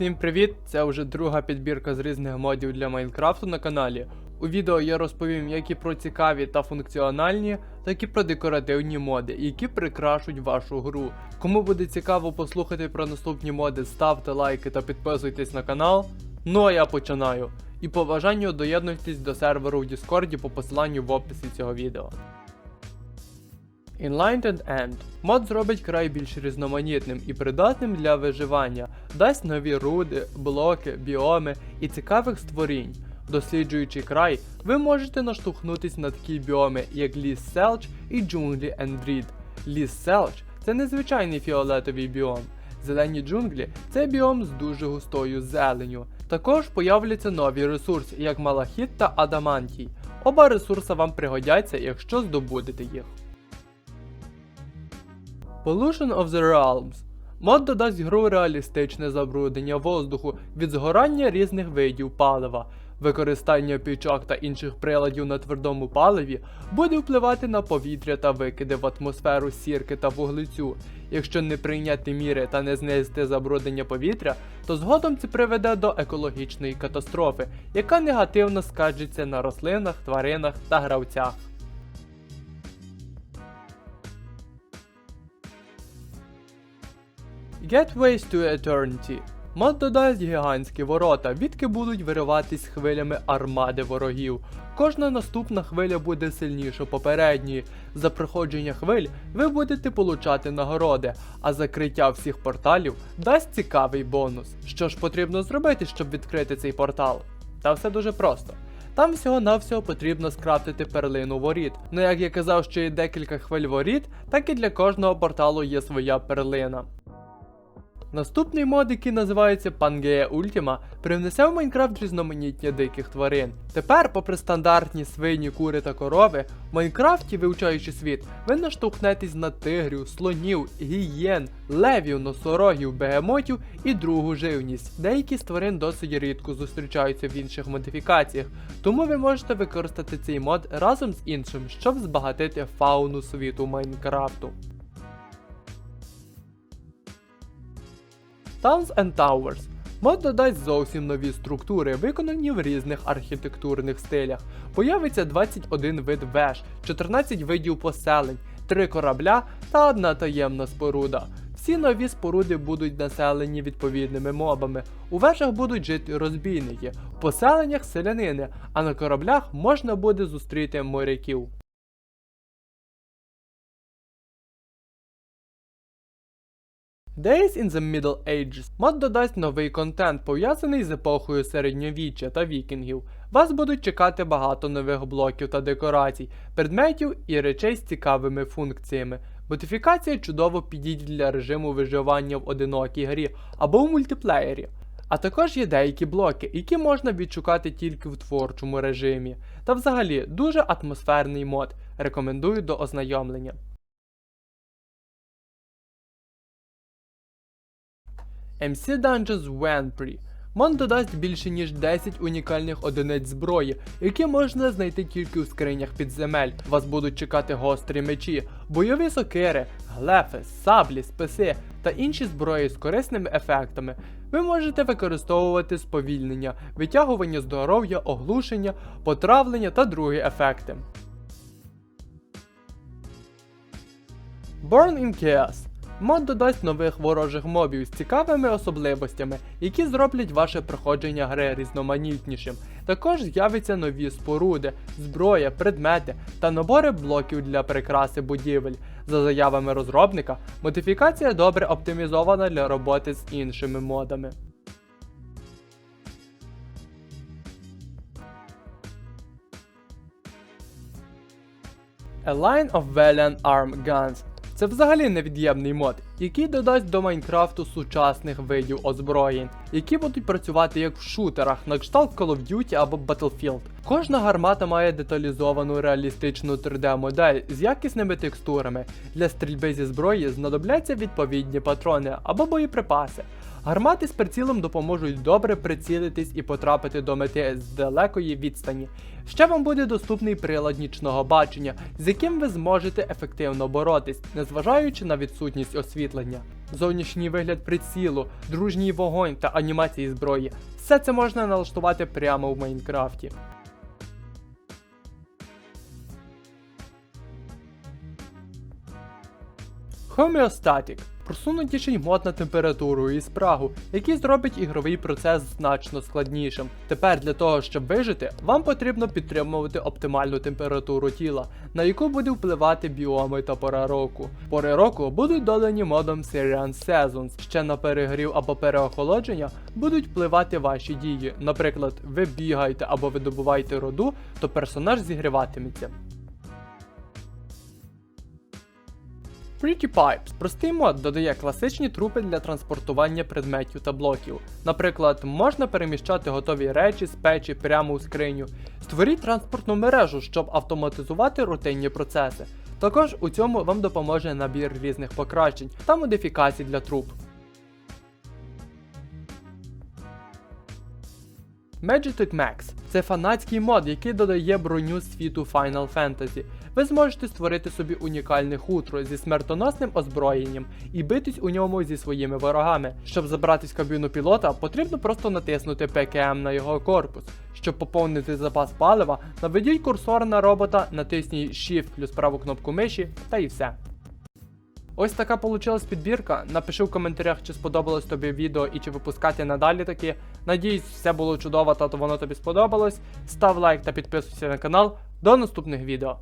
Всім привіт! Це вже друга підбірка з різних модів для Майнкрафту на каналі. У відео я розповім як і про цікаві та функціональні, так і про декоративні моди, які прикрашують вашу гру. Кому буде цікаво послухати про наступні моди, ставте лайки та підписуйтесь на канал. Ну а я починаю. І по бажанню доєднуйтесь до серверу в Діскорді по посиланню в описі цього відео. Enlightened End. Мод зробить край більш різноманітним і придатним для виживання, дасть нові руди, блоки, біоми і цікавих створінь. Досліджуючи край, ви можете наштовхнутись на такі біоми, як ліс Селч і джунглі Ендрід. Ліс Селч це незвичайний фіолетовий біом. Зелені джунглі це біом з дуже густою зеленю. Також появляться нові ресурси, як малахіт та адамантій. Оба ресурси вам пригодяться, якщо здобудете їх. Pollution of the Realms. Мод додасть гру реалістичне забруднення воздуху від згорання різних видів палива. Використання пічок та інших приладів на твердому паливі буде впливати на повітря та викиди в атмосферу сірки та вуглецю. Якщо не прийняти міри та не знизити забруднення повітря, то згодом це приведе до екологічної катастрофи, яка негативно скаржиться на рослинах, тваринах та гравцях. Gateways to Eternity. Мод додасть гігантські ворота, відки будуть вириватись хвилями армади ворогів. Кожна наступна хвиля буде сильніше попередньої. За проходження хвиль ви будете получати нагороди, а закриття всіх порталів дасть цікавий бонус. Що ж потрібно зробити, щоб відкрити цей портал? Та все дуже просто. Там всього-навсього потрібно скрафтити перлину воріт. Ну як я казав, що є декілька хвиль воріт, так і для кожного порталу є своя перлина. Наступний мод, який називається Pangea Ultima, привнесе в Майнкрафт різноманіття диких тварин. Тепер, попри стандартні свині, кури та корови, в Майнкрафті, вивчаючи світ, ви наштовхнетесь на тигрів, слонів, гієн, левів, носорогів, бегемотів і другу живність. Деякі з тварин досить рідко зустрічаються в інших модифікаціях, тому ви можете використати цей мод разом з іншим, щоб збагатити фауну світу Майнкрафту. Towns and Towers. Мод додасть зовсім нові структури, виконані в різних архітектурних стилях. Появиться 21 вид веж, 14 видів поселень, 3 корабля та одна таємна споруда. Всі нові споруди будуть населені відповідними мобами. У вежах будуть жити розбійники, в поселеннях селянини, а на кораблях можна буде зустріти моряків. Days in the Middle Ages. Мод додасть новий контент, пов'язаний з епохою середньовіччя та вікінгів. Вас будуть чекати багато нових блоків та декорацій, предметів і речей з цікавими функціями. Модифікація чудово підійде для режиму виживання в одинокій грі або в мультиплеєрі. А також є деякі блоки, які можна відшукати тільки в творчому режимі. Та взагалі дуже атмосферний мод. Рекомендую до ознайомлення. MC Dungeons Wentry. Мон додасть більше ніж 10 унікальних одиниць зброї, які можна знайти тільки у скринях підземель. Вас будуть чекати гострі мечі, бойові сокири, глефи, саблі, списи та інші зброї з корисними ефектами. Ви можете використовувати сповільнення, витягування здоров'я, оглушення, потравлення та другі ефекти. Born in Chaos Мод додасть нових ворожих мобів з цікавими особливостями, які зроблять ваше проходження гри різноманітнішим. Також з'являться нові споруди, зброя, предмети та набори блоків для прикраси будівель. За заявами розробника, модифікація добре оптимізована для роботи з іншими модами. A Line of Valiant Arm Guns це взагалі невід'ємний мод, який додасть до Майнкрафту сучасних видів озброєнь, які будуть працювати як в шутерах, на кшталт Call of Duty або Battlefield. Кожна гармата має деталізовану реалістичну 3D-модель з якісними текстурами. Для стрільби зі зброї знадобляться відповідні патрони або боєприпаси. Гармати з прицілом допоможуть добре прицілитись і потрапити до мети з далекої відстані. Ще вам буде доступний прилад нічного бачення, з яким ви зможете ефективно боротись, незважаючи на відсутність освітлення. Зовнішній вигляд прицілу, дружній вогонь та анімації зброї все це можна налаштувати прямо в Майнкрафті. Homeostatic – просунутіший мод на температуру і спрагу, який зробить ігровий процес значно складнішим. Тепер для того, щоб вижити, вам потрібно підтримувати оптимальну температуру тіла, на яку буде впливати біоми та пора року. Пори року будуть додані модом Syrian Seasons. Ще на перегрів або переохолодження будуть впливати ваші дії. Наприклад, ви бігаєте або видобуваєте роду, то персонаж зігріватиметься. Pretty Pipes – простий мод додає класичні трупи для транспортування предметів та блоків. Наприклад, можна переміщати готові речі з печі прямо у скриню. Створіть транспортну мережу, щоб автоматизувати рутинні процеси. Також у цьому вам допоможе набір різних покращень та модифікацій для труб. Magitech Max це фанатський мод, який додає броню світу Final Fantasy. Ви зможете створити собі унікальне хутро зі смертоносним озброєнням і битись у ньому зі своїми ворогами. Щоб забратись кабіну пілота, потрібно просто натиснути ПКМ на його корпус. Щоб поповнити запас палива, наведіть курсор на робота, натисніть Shift плюс праву кнопку миші та і все. Ось така получилась підбірка. Напиши в коментарях, чи сподобалось тобі відео і чи випускати надалі такі. Надіюсь, все було чудово та то воно тобі сподобалось. Став лайк та підписуйся на канал. До наступних відео.